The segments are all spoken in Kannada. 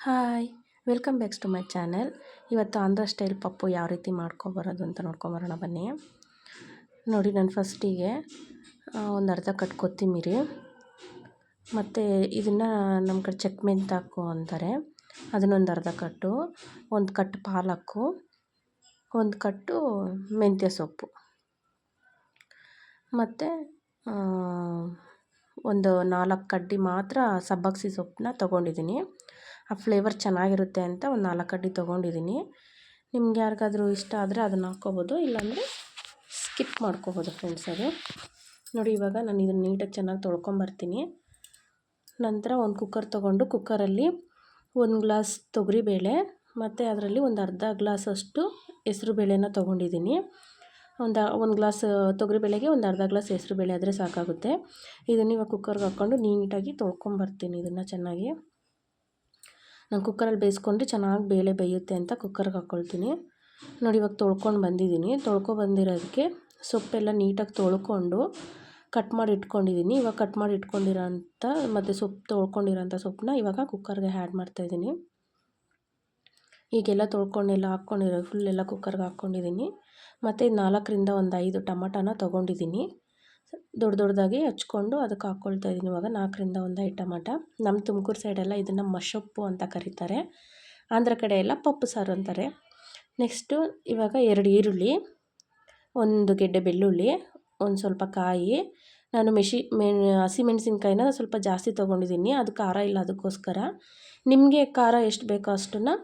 Hi, welcome backs to my channel. ಇವತ್ತು ಆಂಧ್ರ ಸ್ಟೈಲ್ ಪಪ್ಪು ಯಾವ ರೀತಿ ಮಾಡ್ಕೊಬರೋದು ಅಂತ ನೋಡ್ಕೊಂಬರೋಣ ಬನ್ನಿ. ನೋಡಿ, ನಾನು ಫಸ್ಟಿಗೆ ಒಂದು ಅರ್ಧ ಕಟ್ ಕೊತ್ತಿಮೀರಿ. ಮತ್ತು ಇದನ್ನು ನಮ್ಮ ಕಡೆ ಚಕ್ ಮೆಂತಾಕು ಅಂತಾರೆ ಅದನ್ನೊಂದು ಅರ್ಧ ಕಟ್ಟು, ಒಂದು ಕಟ್ಟು ಪಾಲಕ್ಕು, ಒಂದು ಕಟ್ಟು ಮೆಂತ್ಯ ಸೊಪ್ಪು. ಮತ್ತು ಒಂದು ನಾಲ್ಕು ಕಡ್ಡಿ ಮಾತ್ರ ಸಬ್ಬಕ್ಸಿ ಸೊಪ್ಪನ್ನ ತೊಗೊಂಡಿದ್ದೀನಿ. ಆ ಫ್ಲೇವರ್ ಚೆನ್ನಾಗಿರುತ್ತೆ ಅಂತ ಒಂದು ನಾಲ್ಕು ಅಡ್ಡಿ ತೊಗೊಂಡಿದ್ದೀನಿ ನಿಮ್ಗೆ ಯಾರಿಗಾದ್ರೂ ಇಷ್ಟ ಆದರೆ ಅದನ್ನು ಹಾಕ್ಕೋಬೋದು, ಇಲ್ಲಾಂದರೆ ಸ್ಕಿಪ್ ಮಾಡ್ಕೋಬೋದು ಫ್ರೆಂಡ್ಸ್ ಅದು ನೋಡಿ ಇವಾಗ ನಾನು ಇದನ್ನು ನೀಟಾಗಿ ಚೆನ್ನಾಗಿ ತೊಳ್ಕೊಂಬರ್ತೀನಿ. ನಂತರ ಒಂದು ಕುಕ್ಕರ್ ತೊಗೊಂಡು ಕುಕ್ಕರಲ್ಲಿ ಒಂದು ಗ್ಲಾಸ್ ತೊಗರಿಬೇಳೆ, ಮತ್ತು ಅದರಲ್ಲಿ ಒಂದು ಅರ್ಧ ಗ್ಲಾಸಷ್ಟು ಹೆಸ್ರು ಬೇಳೆನ ತೊಗೊಂಡಿದ್ದೀನಿ ಒಂದು ಒಂದು ಗ್ಲಾಸ್ ತೊಗರಿಬೇಳೆಗೆ ಒಂದು ಅರ್ಧ ಗ್ಲಾಸ್ ಹೆಸರು ಬೇಳೆ ಆದರೆ ಸಾಕಾಗುತ್ತೆ. ಇದನ್ನು ಇವಾಗ ಕುಕ್ಕರ್ಗೆ ಹಾಕ್ಕೊಂಡು ನೀಟಾಗಿ ತೊಳ್ಕೊಂಬರ್ತೀನಿ ಇದನ್ನು ಚೆನ್ನಾಗಿ. ನಾನು ಕುಕ್ಕರಲ್ಲಿ ಬೇಯಿಸ್ಕೊಂಡ್ರೆ ಚೆನ್ನಾಗಿ ಬೇಳೆ ಬೇಯುತ್ತೆ ಅಂತ ಕುಕ್ಕರ್ಗೆ ಹಾಕ್ಕೊಳ್ತೀನಿ ನೋಡಿ, ಇವಾಗ ತೊಳ್ಕೊಂಡು ಬಂದಿದ್ದೀನಿ. ತೊಳ್ಕೊ ಬಂದಿರೋದಕ್ಕೆ ಸೊಪ್ಪೆಲ್ಲ ನೀಟಾಗಿ ತೊಳ್ಕೊಂಡು ಕಟ್ ಮಾಡಿ ಇಟ್ಕೊಂಡಿದ್ದೀನಿ. ಇವಾಗ ಕಟ್ ಮಾಡಿ ಇಟ್ಕೊಂಡಿರೋಂಥ, ಮತ್ತು ಸೊಪ್ಪು ತೊಳ್ಕೊಂಡಿರೋಂಥ ಸೊಪ್ಪನ್ನ ಇವಾಗ ಕುಕ್ಕರ್ಗೆ ಆ್ಯಡ್ ಮಾಡ್ತಾಯಿದ್ದೀನಿ ಈಗೆಲ್ಲ ತೊಳ್ಕೊಂಡೆಲ್ಲ ಹಾಕ್ಕೊಂಡಿರೋ ಫುಲ್ ಎಲ್ಲ ಕುಕ್ಕರ್ಗೆ ಹಾಕ್ಕೊಂಡಿದ್ದೀನಿ. ಮತ್ತು ನಾಲ್ಕರಿಂದ ಒಂದು ಐದು ಟಮಟನ ತೊಗೊಂಡಿದ್ದೀನಿ. ದೊಡ್ಡ ದೊಡ್ಡದಾಗಿ ಹಚ್ಕೊಂಡು ಅದಕ್ಕೆ ಹಾಕ್ಕೊಳ್ತಾ ಇದ್ದೀನಿ ಇವಾಗ ನಾಲ್ಕರಿಂದ ಒಂದು ಐದು ಟಮಾಟ ನಮ್ಮ ತುಮಕೂರು ಸೈಡೆಲ್ಲ ಇದನ್ನು ಮಶೊಪ್ಪು ಅಂತ ಕರೀತಾರೆ. ಆಂಧ್ರ ಕಡೆ ಎಲ್ಲ ಪಪ್ಪು ಸಾರು ಅಂತಾರೆ. ನೆಕ್ಸ್ಟು ಇವಾಗ ಎರಡು ಈರುಳ್ಳಿ, ಒಂದು ಗೆಡ್ಡೆ ಬೆಳ್ಳುಳ್ಳಿ, ಒಂದು ಸ್ವಲ್ಪ ಕಾಯಿ. ನಾನು ಮೆಣಸಿ ಮೆಣ್ ಹಸಿಮೆಣಸಿನ್ಕಾಯಿನ ಸ್ವಲ್ಪ ಜಾಸ್ತಿ ತೊಗೊಂಡಿದ್ದೀನಿ ಅದು ಖಾರ ಇಲ್ಲ ಅದಕ್ಕೋಸ್ಕರ. ನಿಮಗೆ ಖಾರ ಎಷ್ಟು ಬೇಕೋ ಅಷ್ಟನ್ನು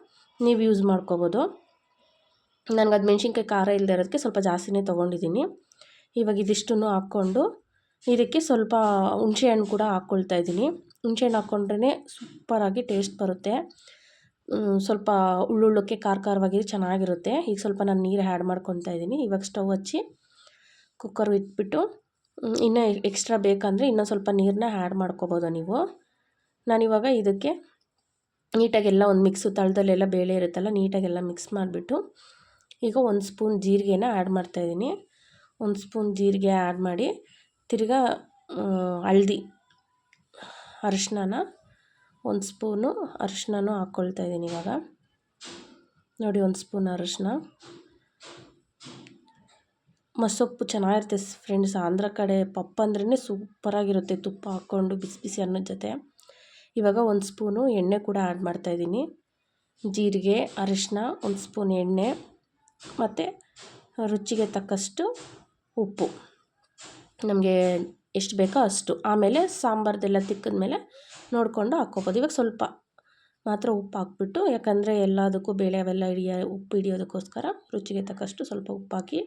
ನೀವು ಯೂಸ್ ಮಾಡ್ಕೋಬೋದು. ನನಗೆ ಅದು ಮೆಣ್ಸಿನ್ಕಾಯಿ ಖಾರ ಇಲ್ಲದೆ ಇರೋದಕ್ಕೆ ಸ್ವಲ್ಪ ಜಾಸ್ತಿನೇ ತೊಗೊಂಡಿದ್ದೀನಿ ಇವಾಗ ಇದಿಷ್ಟನ್ನು ಹಾಕ್ಕೊಂಡು ಇದಕ್ಕೆ ಸ್ವಲ್ಪ ಹುಣಸೆಹಣ್ಣು ಕೂಡ ಹಾಕ್ಕೊಳ್ತಾ ಇದ್ದೀನಿ. ಹುಣಸೆಹಣ್ಣು ಹಾಕ್ಕೊಂಡ್ರೆ ಸೂಪರಾಗಿ ಟೇಸ್ಟ್ ಬರುತ್ತೆ. ಸ್ವಲ್ಪ ಉಳ್ಳುಳ್ಳಕ್ಕೆ ಖಾರ ಖಾರವಾಗಿ ಚೆನ್ನಾಗಿರುತ್ತೆ. ಈಗ ಸ್ವಲ್ಪ ನಾನು ನೀರು ಆ್ಯಡ್ ಮಾಡ್ಕೊತಾ ಇದ್ದೀನಿ. ಇವಾಗ ಸ್ಟವ್ ಹಚ್ಚಿ ಕುಕ್ಕರ್ ಇಟ್ಬಿಟ್ಟು ಇನ್ನೂ ಎಕ್ಸ್ಟ್ರಾ ಬೇಕಂದರೆ ಇನ್ನೂ ಸ್ವಲ್ಪ ನೀರನ್ನ ಆ್ಯಡ್ ಮಾಡ್ಕೊಬೋದು ನೀವು. ನಾನಿವಾಗ ಇದಕ್ಕೆ ನೀಟಾಗೆಲ್ಲ ಒಂದು ಮಿಕ್ಸು ತಳದಲ್ಲೆಲ್ಲ ಬೇಳೆ ಇರುತ್ತಲ್ಲ, ನೀಟಾಗೆಲ್ಲ ಮಿಕ್ಸ್ ಮಾಡಿಬಿಟ್ಟು ಈಗ ಒಂದು ಸ್ಪೂನ್ ಜೀರಿಗೆನ ಆ್ಯಡ್ ಮಾಡ್ತಾಯಿದ್ದೀನಿ ಒಂದು ಸ್ಪೂನ್ ಜೀರಿಗೆ ಆ್ಯಡ್ ಮಾಡಿ ತಿರ್ಗಾ ಹಳ್ದಿ ಅರಿಶಿನ ಒಂದು ಸ್ಪೂನು ಅರಿಶಿನೂ ಹಾಕ್ಕೊಳ್ತಾ ಇದ್ದೀನಿ ಇವಾಗ. ನೋಡಿ, ಒಂದು ಸ್ಪೂನ್ ಅರಿಶಿನ ಮಸೊಪ್ಪು ಚೆನ್ನಾಗಿರುತ್ತೆ ಫ್ರೆಂಡ್ಸ್. ಆಂಧ್ರ ಕಡೆ ಪಪ್ಪ ಅಂದ್ರೇ ಸೂಪರಾಗಿರುತ್ತೆ ತುಪ್ಪ ಹಾಕ್ಕೊಂಡು ಬಿಸಿ ಬಿಸಿ ಅನ್ನೋದ ಜೊತೆ. ಇವಾಗ ಒಂದು ಸ್ಪೂನು ಎಣ್ಣೆ ಕೂಡ ಆ್ಯಡ್ ಮಾಡ್ತಾಯಿದ್ದೀನಿ ಜೀರಿಗೆ ಅರಿಶಿನ ಒಂದು ಸ್ಪೂನ್ ಎಣ್ಣೆ ಮತ್ತು ರುಚಿಗೆ ತಕ್ಕಷ್ಟು ಉಪ್ಪು. ನಮಗೆ ಎಷ್ಟು ಬೇಕೋ ಅಷ್ಟು. ಆಮೇಲೆ ಸಾಂಬಾರ್ದೆಲ್ಲ ತಿಕ್ಕಿದ್ಮೇಲೆ ನೋಡಿಕೊಂಡು ಹಾಕ್ಕೋಬೋದು. ಇವಾಗ ಸ್ವಲ್ಪ ಮಾತ್ರ ಉಪ್ಪು ಹಾಕ್ಬಿಟ್ಟು, ಯಾಕಂದರೆ ಎಲ್ಲದಕ್ಕೂ ಬೇಳೆ ಅವೆಲ್ಲ ಹಿಡಿಯ, ಉಪ್ಪು ಹಿಡಿಯೋದಕ್ಕೋಸ್ಕರ ರುಚಿಗೆ ತಕ್ಕಷ್ಟು ಸ್ವಲ್ಪ ಉಪ್ಪು ಹಾಕಿ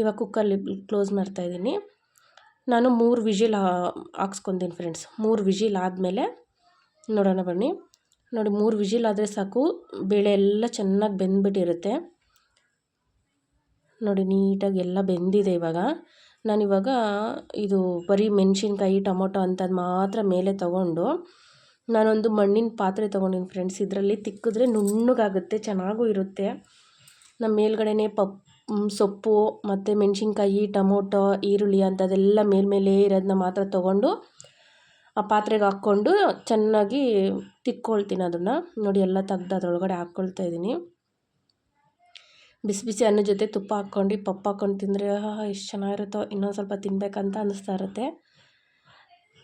ಇವಾಗ ಕುಕ್ಕರ್ಲಿ ಕ್ಲೋಸ್ ಮಾಡ್ತಾಯಿದ್ದೀನಿ ನಾನು ಮೂರು ವಿಜಿಲ್ ಹಾಕ್ಸ್ಕೊಂತೀನಿ ಫ್ರೆಂಡ್ಸ್. ಮೂರು ವಿಜಿಲ್ ಆದಮೇಲೆ ನೋಡೋಣ ಬನ್ನಿ. ನೋಡಿ, ಮೂರು ವಿಜಿಲ್ ಆದರೆ ಸಾಕು. ಬೇಳೆ ಎಲ್ಲ ಚೆನ್ನಾಗಿ ಬೆಂದ್ಬಿಟ್ಟಿರುತ್ತೆ. ನೋಡಿ, ನೀಟಾಗಿ ಎಲ್ಲ ಬೆಂದಿದೆ ಇವಾಗ. ನಾನಿವಾಗ ಇದು ಬರೀ ಮೆಣಸಿನ್ಕಾಯಿ, ಟೊಮೊಟೊ ಅಂಥದ್ದು ಮಾತ್ರ ಮೇಲೆ ತೊಗೊಂಡು, ನಾನೊಂದು ಮಣ್ಣಿನ ಪಾತ್ರೆ ತೊಗೊಂಡಿನಿ ಫ್ರೆಂಡ್ಸ್ ಇದರಲ್ಲಿ ತಿಕ್ಕಿದ್ರೆ ನುಣ್ಣಗಾಗುತ್ತೆ, ಚೆನ್ನಾಗೂ ಇರುತ್ತೆ. ನಮ್ಮ ಮೇಲ್ಗಡೆನೇ ಪಪ್ ಸೊಪ್ಪು, ಮತ್ತು ಮೆಣಸಿನ್ಕಾಯಿ, ಟೊಮೊಟೊ, ಈರುಳ್ಳಿ ಅಂಥದ್ದೆಲ್ಲ ಮೇಲ್ಮೇಲೆ ಇರೋದನ್ನ ಮಾತ್ರ ತೊಗೊಂಡು, ಆ ಪಾತ್ರೆಗೆ ಹಾಕ್ಕೊಂಡು ಚೆನ್ನಾಗಿ ತಿಕ್ಕೊಳ್ತೀನಿ ಅದನ್ನು. ನೋಡಿ, ಎಲ್ಲ ತೆಗ್ದು ಅದರೊಳಗಡೆ ಹಾಕ್ಕೊಳ್ತಾ ಇದ್ದೀನಿ ಬಿಸಿ ಬಿಸಿ ಅನ್ನ ಜೊತೆ ತುಪ್ಪ ಹಾಕ್ಕೊಂಡು ಪಪ್ಪ ಹಾಕ್ಕೊಂಡು ತಿಂದರೆ ಎಷ್ಟು ಚೆನ್ನಾಗಿರುತ್ತೋ, ಇನ್ನೊಂದು ಸ್ವಲ್ಪ ತಿನ್ನಬೇಕಂತ ಅನ್ನಿಸ್ತಾ ಇರುತ್ತೆ.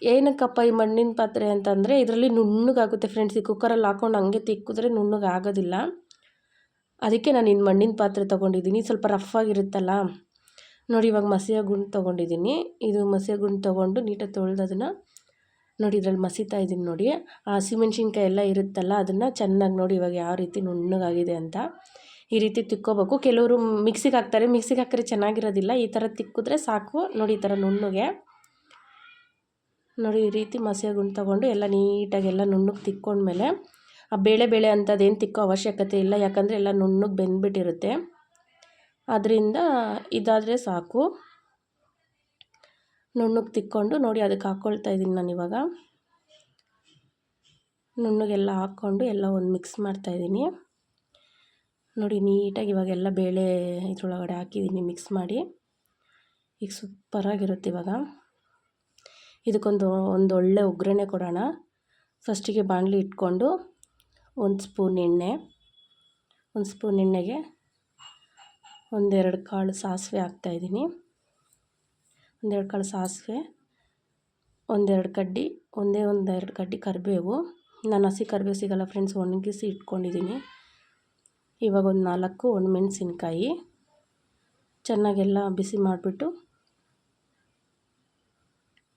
ಏನಕ್ಕಪ್ಪ ಈ ಮಣ್ಣಿನ ಪಾತ್ರೆ ಅಂತಂದರೆ, ಇದರಲ್ಲಿ ನುಣ್ಣಗಾಗುತ್ತೆ ಫ್ರೆಂಡ್ಸ್ ಈ ಕುಕ್ಕರಲ್ಲಿ ಹಾಕ್ಕೊಂಡು ಹಂಗೆ ತಿಕ್ಕಿದ್ರೆ ನುಣ್ಣಗಾಗೋದಿಲ್ಲ. ಅದಕ್ಕೆ ನಾನು ಇನ್ನು ಮಣ್ಣಿನ ಪಾತ್ರೆ ತೊಗೊಂಡಿದ್ದೀನಿ. ಸ್ವಲ್ಪ ರಫ್ ಆಗಿರುತ್ತಲ್ಲ? ನೋಡಿ, ಇವಾಗ ಮಸಿಯ ಗುಂಡು ತೊಗೊಂಡಿದ್ದೀನಿ. ಇದು ಮಸಿಯ ಗುಂಡು ತೊಗೊಂಡು ನೀಟಾಗಿ ತೊಳೆದು ಅದನ್ನು ನೋಡಿ, ಇದರಲ್ಲಿ ಮಸೀತಾ ಇದ್ದೀನಿ ನೋಡಿ. ಆ ಹಸಿಮೆಣ್ಸಿನ್ಕಾಯಿ ಎಲ್ಲ ಇರುತ್ತಲ್ಲ, ಅದನ್ನು ಚೆನ್ನಾಗಿ ನೋಡಿ ಇವಾಗ ಯಾವ ರೀತಿ ನುಣ್ಣಗಾಗಿದೆ ಅಂತ. ಈ ರೀತಿ ತಿಕ್ಕೋಬೇಕು. ಕೆಲವರು ಮಿಕ್ಸಿಗೆ ಹಾಕ್ತಾರೆ. ಮಿಕ್ಸಿಗೆ ಹಾಕಿದ್ರೆ ಚೆನ್ನಾಗಿರೋದಿಲ್ಲ. ಈ ಥರ ತಿಕ್ಕಿದ್ರೆ ಸಾಕು. ನೋಡಿ ಈ ಥರ ನುಣ್ಣಗೆ. ನೋಡಿ ಈ ರೀತಿ ಮಸಿಯ ಗುಂಡು ತೊಗೊಂಡು ಎಲ್ಲ ನೀಟಾಗಿ ಎಲ್ಲ ನುಣ್ಣಗೆ ತಿಕ್ಕೊಂಡ್ಮೇಲೆ ಆ ಬೇಳೆ ಬೇಳೆ ಅಂಥದ್ದೇನು ತಿಕ್ಕೋ ಅವಶ್ಯಕತೆ ಇಲ್ಲ. ಯಾಕಂದರೆ ಎಲ್ಲ ನುಣ್ಣಗೆ ಬೆಂದ್ಬಿಟ್ಟಿರುತ್ತೆ. ಅದರಿಂದ ಇದಾದರೆ ಸಾಕು. ನುಣ್ಣಗೆ ತಿಕ್ಕೊಂಡು ನೋಡಿ ಅದಕ್ಕೆ ಹಾಕ್ಕೊಳ್ತಾ ಇದ್ದೀನಿ ನಾನು ಇವಾಗ. ನುಣ್ಣಗೆಲ್ಲ ಹಾಕ್ಕೊಂಡು ಎಲ್ಲ ಒಂದು ಮಿಕ್ಸ್ ಮಾಡ್ತಾಯಿದ್ದೀನಿ ನೋಡಿ, ನೀಟಾಗಿ ಇವಾಗೆಲ್ಲ ಬೇಳೆ ಇದ್ರೊಳಗಡೆ ಹಾಕಿದ್ದೀನಿ ಮಿಕ್ಸ್ ಮಾಡಿ. ಈಗ ಸೂಪರಾಗಿರುತ್ತೆ ಇವಾಗ. ಇದಕ್ಕೊಂದು ಒಂದು ಒಳ್ಳೆ ಒಗ್ಗರಣೆ ಕೊಡೋಣ. ಫಸ್ಟಿಗೆ ಬಾಣಲಿ ಇಟ್ಕೊಂಡು ಒಂದು ಸ್ಪೂನ್ ಎಣ್ಣೆ, ಒಂದು ಸ್ಪೂನ್ ಎಣ್ಣೆಗೆ ಒಂದೆರಡು ಕಾಳು ಸಾಸಿವೆ ಹಾಕ್ತಾಯಿದ್ದೀನಿ ಒಂದೆರಡು ಕಾಳು ಸಾಸಿವೆ, ಒಂದೆರಡು ಕಡ್ಡಿ, ಒಂದೇ ಒಂದೆರಡು ಕಡ್ಡಿ ಕರಿಬೇವು. ನಾನು ಹಸಿ ಕರಿಬೇವು ಸಿಗೋಲ್ಲ ಫ್ರೆಂಡ್ಸ್ ಒಣಗಿಸಿ ಇಟ್ಕೊಂಡಿದ್ದೀನಿ. ಇವಾಗ ಒಂದು ನಾಲ್ಕು, ಒಂದು ಮೆಣಸಿನ್ಕಾಯಿ. ಚೆನ್ನಾಗೆಲ್ಲ ಬಿಸಿ ಮಾಡಿಬಿಟ್ಟು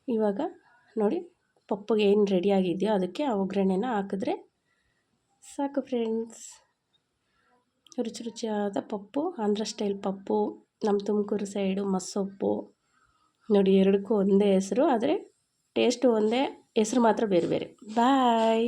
ಇವಾಗ ನೋಡಿ ಪಪ್ಪಗೆ ಏನು ರೆಡಿಯಾಗಿದೆಯೋ ಅದಕ್ಕೆ ಆ ಒಗ್ಗರಣೆನ ಹಾಕಿದ್ರೆ ಸಾಕು ಫ್ರೆಂಡ್ಸ್ ರುಚಿ ರುಚಿಯಾದ ಪಪ್ಪು, ಆಂಧ್ರ ಸ್ಟೈಲ್ ಪಪ್ಪು, ನಮ್ಮ ತುಮಕೂರು ಸೈಡು ಮಸ್ಸೊಪ್ಪು ನೋಡಿ ಎರಡಕ್ಕೂ ಒಂದೇ ಹೆಸರು, ಆದರೆ ಟೇಸ್ಟು ಒಂದೇ, ಹೆಸರು ಮಾತ್ರ ಬೇರೆ ಬೇರೆ. ಬಾಯ್